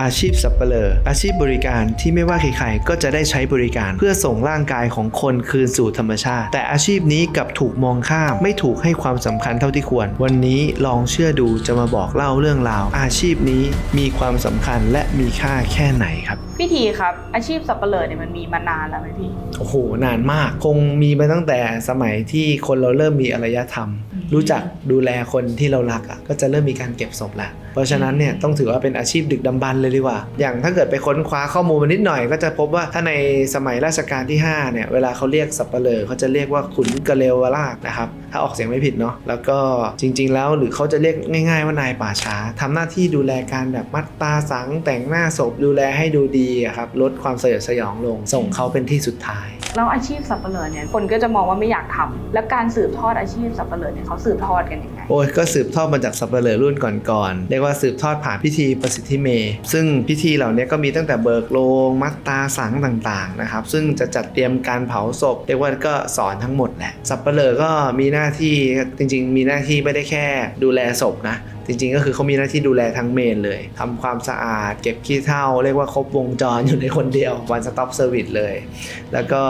อาชีพสับเปลออาชีพบริการที่ไม่ว่าใครๆก็จะได้ใช้บริการ เพื่อส่งร่างกายของคนคืนสู่ธรรมชาติ แต่อาชีพนี้กลับถูกมองข้ามไม่ถูกให้ความสำคัญเท่าที่ควร วันนี้ลองเชื่อดูจะมาบอกเล่าเรื่องราว อาชีพนี้มีความสำคัญและมีค่าแค่ไหนครับพี่ทีครับ อาชีพสับเปลือเนี่ยมันมีมานานแล้วไหมพี่โอ้โหนานมาก คงมีมาตั้งแต่สมัยที่คนเราเริ่มมีอารยธรรมอืมรู้จักดูแลคนที่เรารักอะก็จะเริ่มมีการเก็บศพแล้วเพราะฉะนั้นเนี่ยต้องถือว่าเป็นอาชีพดึกดำบรรพ์เลยดีกว่า อย่างถ้าเกิดไปค้นคว้าข้อมูลมานิดหน่อย ก็จะพบว่าถ้าในสมัยรัชกาลที่ 5 เนี่ย เวลาเขาเรียกสับเปลอเขาจะเรียกว่าขุนกะเลวราชนะครับ ถ้าออกเสียงไม่ผิดเนาะ แล้วก็จริง ๆ แล้วหรือเขาจะเรียกง่าย ๆ ว่านายป่าช้าทำหน้าที่ดูแลการแบบมัดตาสังแต่งหน้าศพดูแลให้ดูดีครับลดความสยดสยองลง ส่งเขาเป็นที่สุดท้าย แล้วอาชีพสับเปลือเนี่ยคนก็จะมองว่าไม่อยากทำแล้วการสืบทอดอาชีพสับเปลือเนี่ยเขาสืบทอดกันยังไงโอ้ยก็สืบทอดมาจากสับเปลือรุ่นก่อนๆเรียกว่าสืบทอดผ่านพิธีประสิทธิเมซึ่งพิธีเหล่านี้ก็มีตั้งแต่เบิกโลงมัดตาสังต่างๆนะครับซึ่งจะจัดเตรียมการเผาศพ เรียกว่าก็สอนทั้งหมดแหละสับเปลือก็มีหน้าที่จริง ๆ มีหน้าที่ไม่ได้แค่ดูแลศพนะ จริงๆ ก็คือเขามีหน้าที่ดูแลทั้งเมนเลยทำความสะอาด เก็บขี้เถ้าเรียกว่าครบวงจรอยู่ในคนเดียว one stop service เลย แล้วก็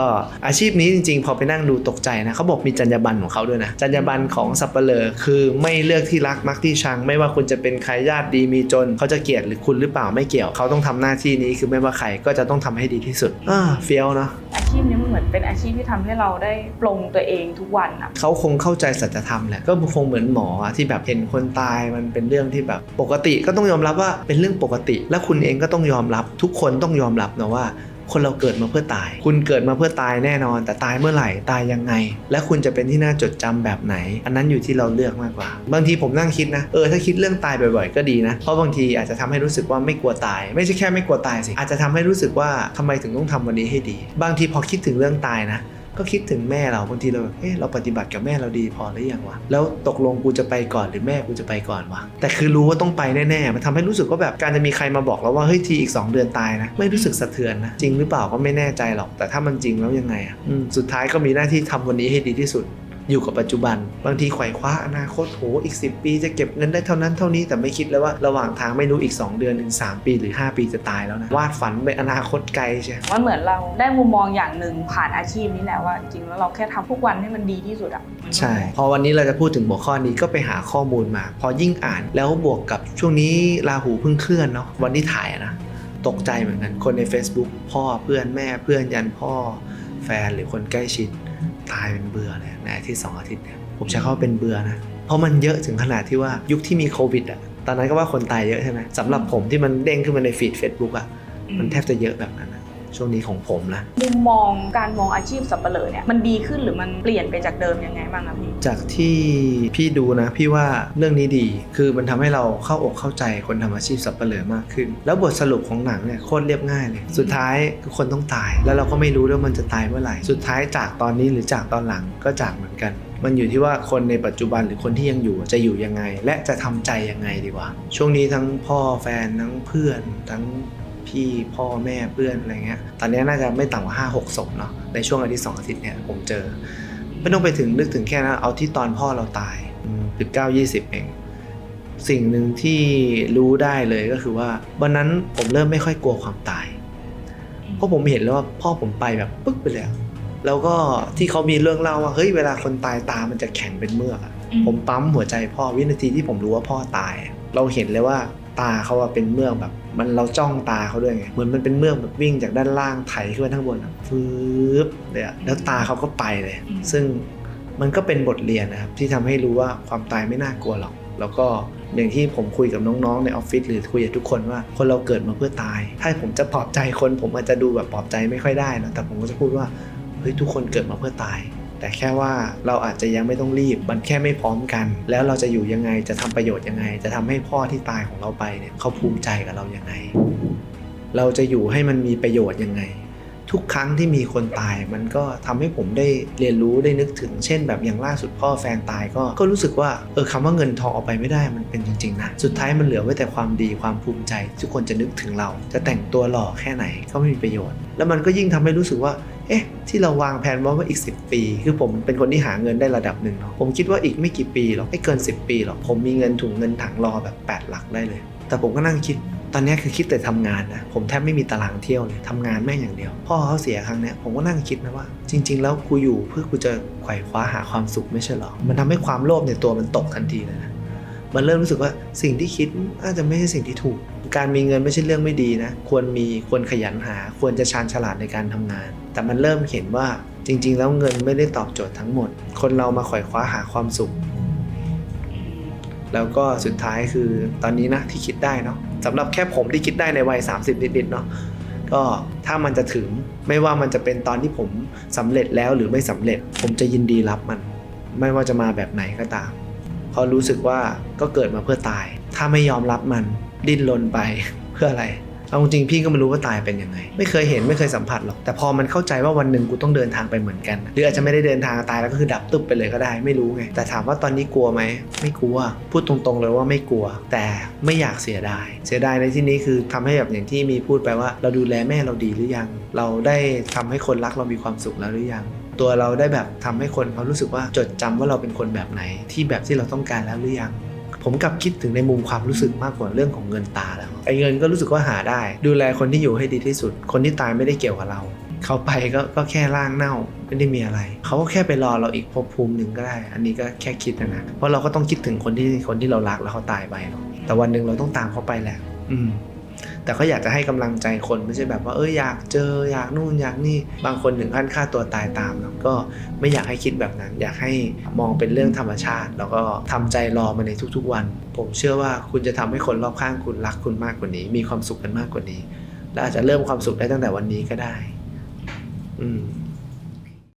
อาชีพนี้จริงๆ พอไปนั่งดูตกใจนะเขาบอกมีจรรยาบรรณของเขาด้วยนะจรรยาบรรณของสับเปลอคือไม่เลือกที่รักมักที่ชัง ไม่ว่าคุณจะเป็นใครญาติดีมีจนเขาจะเกลียดหรือคุณหรือเปล่าไม่เกี่ยวเขาต้องทำหน้าที่นี้คือไม่ว่าใครก็จะต้องทำให้ดีที่สุดอ่าเฟี้ยวเนาะ ชีพนี้มันเหมือนเป็นอาชีพที่ทำให้เราได้ปลงตัวเองทุกวันอะเขาคงเข้าใจสัจธรรมแหละก็คงเหมือนหมอที่แบบเห็นคนตายมันเป็นเรื่องที่แบบปกติก็ต้องยอมรับว่าเป็นเรื่องปกติ และคุณเองก็ต้องยอมรับทุกคนต้องยอมรับนะว่า คนเราเกิดมาเพื่อตาย คุณเกิดมาเพื่อตายแน่นอน แต่ตายเมื่อไหร่ตายยังไง และคุณจะเป็นที่น่าจดจำแบบไหน อันนั้นอยู่ที่เราเลือกมากกว่า บางทีผมนั่งคิดนะเออถ้าคิดเรื่องตายบ่อยๆ ก็ดีนะ เพราะบางทีอาจจะทำให้รู้สึกว่าไม่กลัวตาย ไม่ใช่แค่ไม่กลัวตายสิอาจจะทำให้รู้สึกว่าทำไมถึงต้องทำวันนี้ให้ดี บางทีพอคิดถึงเรื่องตายนะ ก็คิดถึงแม่เราบางทีเราแบบเฮ้ยเราปฏิบัติกับแม่เราดีพอหรือยังวะแล้วตกลงกูจะไปก่อนหรือแม่กูจะไปก่อนวะแต่คือรู้ว่าต้องไปแน่ๆมันทำให้รู้สึกว่าแบบการจะมีใครมาบอกเราว่าเฮ้ยทีอีก 2 เดือนตายนะ ไม่รู้สึกสะเทือนนะจริงหรือเปล่าก็ไม่แน่ใจหรอก แต่ถ้ามันจริงแล้วยังไงอะสุดท้ายก็มีหน้าที่ทำวันนี้ให้ดีที่สุด อยู่กับปัจจุบัน บางทีไขว่คว้าอนาคตโหอีก 10 ปีจะเก็บเงินได้เท่านั้นเท่านี้แต่ไม่คิดเลยว่าระหว่างทางไม่รู้อีก 2 เดือนถึง3ปีหรือ 5 ปีจะตายแล้วนะวาดฝันไปอนาคตไกลใช่มันเหมือนเราได้มุมมองอย่างหนึ่งผ่านอาชีพนี้แหละว่าจริงแล้วเราแค่ทำทุกวันให้มันดีที่สุดอะใช่ พอวันนี้เราจะพูดถึงหัวข้อนี้ก็ไปหาข้อมูลมา พอยิ่งอ่านแล้วบวกกับช่วงนี้ราหูเพิ่งเคลื่อนเนาะวันที่ถ่ายอะนะตกใจเหมือนกันคนใน Facebook พ่อเพื่อนแม่เพื่อนยันพ่อแฟนหรือคนใกล้ชิด ตายเป็นเบื่อเลยในอาทิตย์สองอาทิตย์เนี่ยผมใช้คำว่าเป็นเบื่อนะเพราะมันเยอะถึงขนาดที่ว่ายุคที่มีโควิดอะตอนนั้นก็ว่าคนตายเยอะใช่ไหมสำหรับผมที่มันเด้งขึ้นมาในฟีดเฟซบุ๊กอะมันแทบจะเยอะแบบนั้นอะ ช่วงนี้ของผมนะมุมมองการมองอาชีพสับเปลือเนี่ยมันดีขึ้นหรือมันเปลี่ยนไปจากเดิมยังไงบ้างอะพี่ จากที่พี่ดูนะพี่ว่าเรื่องนี้ดีคือมันทำให้เราเข้าอกเข้าใจคนทำอาชีพสับเปลือมากขึ้น แล้วบทสรุปของหนังเนี่ยโคตรเรียบง่ายเลยสุดท้ายทุกคนต้องตาย แล้วเราก็ไม่รู้ด้วยมันจะตายเมื่อไหร่สุดท้ายจากตอนนี้หรือจากตอนหลังก็จากเหมือนกันมันอยู่ที่ว่าคนในปัจจุบันหรือคนที่ยังอยู่จะอยู่ยังไง และจะทำใจยังไงดีกว่า ช่วงนี้ทั้งพ่อแฟนทั้งเพื่อน ทั้ง พี่พ่อแม่เพื่อนอะไรเงี้ย ตอนนี้น่าจะไม่ต่ำกว่าห้าหกศพเนาะ ในช่วงอาทิตย์สองอาทิตย์เนี่ยผมเจอ ไม่ต้องไปถึงนึกถึงแค่นั้นเอาที่ตอนพ่อเราตายสิบเก้ายี่สิบเอง สิ่งหนึ่งที่รู้ได้เลยก็คือว่าวันนั้นผมเริ่มไม่ค่อยกลัวความตาย เพราะผมเห็นแล้วว่าพ่อผมไปแบบปึ๊กไปเลยอะแล้วก็ที่เขามีเรื่องเล่าว่าเฮ้ยเวลาคนตายตามันจะแข็งเป็นเมือกผมปั๊มหัวใจพ่อวินาทีที่ผมรู้ว่าพ่อตาย เราเห็นเลยว่า ตาเขาอะเป็นเมือกแบบมันเราจ้องตาเขาด้วยไงเหมือนมันเป็นเมือกแบบวิ่งจากด้านล่างไถขึ้นไปข้างบนอะฟืบเลยอะแล้วตาเขาก็ไปเลย ซึ่งมันก็เป็นบทเรียนนะครับที่ทำให้รู้ว่าความตายไม่น่ากลัวหรอก แล้วก็อย่างที่ผมคุยกับน้องๆในออฟฟิศหรือคุยกับทุกคนว่าคนเราเกิดมาเพื่อตาย ถ้าผมจะปลอบใจคนผมอาจจะดูแบบปลอบใจไม่ค่อยได้นะแต่ผมก็จะพูดว่าเฮ้ยทุกคนเกิดมาเพื่อตาย แต่แค่ว่าเราอาจจะยังไม่ต้องรีบ มันแค่ไม่พร้อมกัน แล้วเราจะอยู่ยังไงจะทำประโยชน์ยังไง จะทำให้พ่อที่ตายของเราไปเนี่ยเขาภูมิใจกับเรายังไง เราจะอยู่ให้มันมีประโยชน์ยังไง ทุกครั้งที่มีคนตายมันก็ทำให้ผมได้เรียนรู้ได้นึกถึง เช่น แบบอย่างล่าสุดพ่อแฟนตายก็ก็รู้สึกว่าเออคำว่าเงินทองเอาไปไม่ได้มันเป็นจริงๆนะสุดท้ายมันเหลือไว้แต่ความดีความภูมิใจ ทุกคนจะนึกถึงเรา จะแต่งตัวหล่อแค่ไหนก็ไม่มีประโยชน์ แล้วมันก็ยิ่งทำให้รู้สึกว่า เอ๊ะที่เราวางแผนไว่าว่าอีก 10 ปี คือผมเป็นคนที่หาเงินได้ระดับหนึ่งเนาะผมคิดว่าอีกไม่กี่ปีหรอกไม่เกิน 10 ปีหรอกผมมีเงินถุงเงินถังรอแบบ 8 หลักได้เลย แต่ผมก็นั่งคิดตอนนี้คือคิดแต่ทำงานนะผมแทบไม่มีตารางเที่ยวเลยทำงานแม่งอย่างเดียว พ่อเขาเสียครั้งเนี้ยผมก็นั่งคิดนะว่า จริง ๆ แล้วกูอยู่เพื่อกูจะไขว่คว้าหาความสุขไม่ใช่หรอมันทำให้ความโลภในตัวมันตกทันทีเลยนะ มันเริ่มรู้สึกว่าสิ่งที่คิดอาจจะไม่ใช่สิ่งที่ถูก การมีเงินไม่ใช่เรื่องไม่ดีนะ ควรมีควรขยันหา ควรจะชาญฉลาดในการทำงาน แต่มันเริ่มเห็นว่าจริง ๆ แล้วเงินไม่ได้ตอบโจทย์ทั้งหมด คนเรามาขวายคว้าหาความสุข แล้วก็สุดท้ายคือตอนนี้นะที่คิดได้เนาะสำหรับแค่ผมที่คิดได้ในวัย 30 นิดๆเนาะก็ถ้ามันจะถึงไม่ว่ามันจะเป็นตอนที่ผมสำเร็จแล้วหรือไม่สำเร็จ ผมจะยินดีรับมัน ไม่ว่าจะมาแบบไหนก็ตาม เพราะรู้สึกว่าก็เกิดมาเพื่อตาย ถ้าไม่ยอมรับมันดิ้นรนไปเพื่ออะไรเอาจริงพี่ก็ไม่รู้ว่าตายเป็นยังไง ไม่เคยเห็นไม่เคยสัมผัสหรอก แต่พอมันเข้าใจว่าวันหนึ่งกูต้องเดินทางไปเหมือนกัน หรืออาจจะไม่ได้เดินทางตายแล้วก็คือดับตึบไปเลยก็ได้ไม่รู้ไง แต่ถามว่าตอนนี้กลัวไหมไม่กลัว พูดตรงๆเลยว่าไม่กลัว แต่ไม่อยากเสียดาย เสียดายในที่นี้คือทำให้แบบอย่างที่มีพูดไปว่า เราดูแลแม่เราดีหรือยัง เราได้ทำให้คนรักเรามีความสุขแล้วหรือยัง ตัวเราได้แบบทำให้คนเขารู้สึกว่าจดจำว่าเราเป็นคนแบบไหน ที่แบบที่เราต้องการแล้วหรือยังผมกลับคิดถึงในมุมความรู้สึกมากกว่าเรื่องของเงินตาแล้วไอ้เงินก็รู้สึกว่าหาได้ ดูแลคนที่อยู่ให้ดีที่สุด คนที่ตายไม่ได้เกี่ยวกับเรา เขาไปก็ก็แค่ร่างเน่าไม่ได้มีอะไร เขาก็แค่ไปรอเราอีกภพภูมิหนึ่งก็ได้ อันนี้ก็แค่คิดนะนะเพราะเราก็ต้องคิดถึงคนที่คนที่เรารักแล้วเขาตายไปเนาะแต่วันหนึ่งเราต้องตามเขาไปแหละอืม แต่ก็อยากจะให้กำลังใจคนไม่ใช่แบบว่าเอออยากเจออยากนู่นอยากนี่บางคนถึงขั้นฆ่าตัวตายตามเนาะก็ไม่อยากให้คิดแบบนั้น อยากให้มองเป็นเรื่องธรรมชาติ แล้วก็ทำใจรอมาในทุกๆวัน ผมเชื่อว่าคุณจะทำให้คนรอบข้างคุณรักคุณมากกว่านี้ มีความสุขกันมากกว่านี้และอาจจะเริ่มความสุขได้ตั้งแต่วันนี้ก็ได้ อืม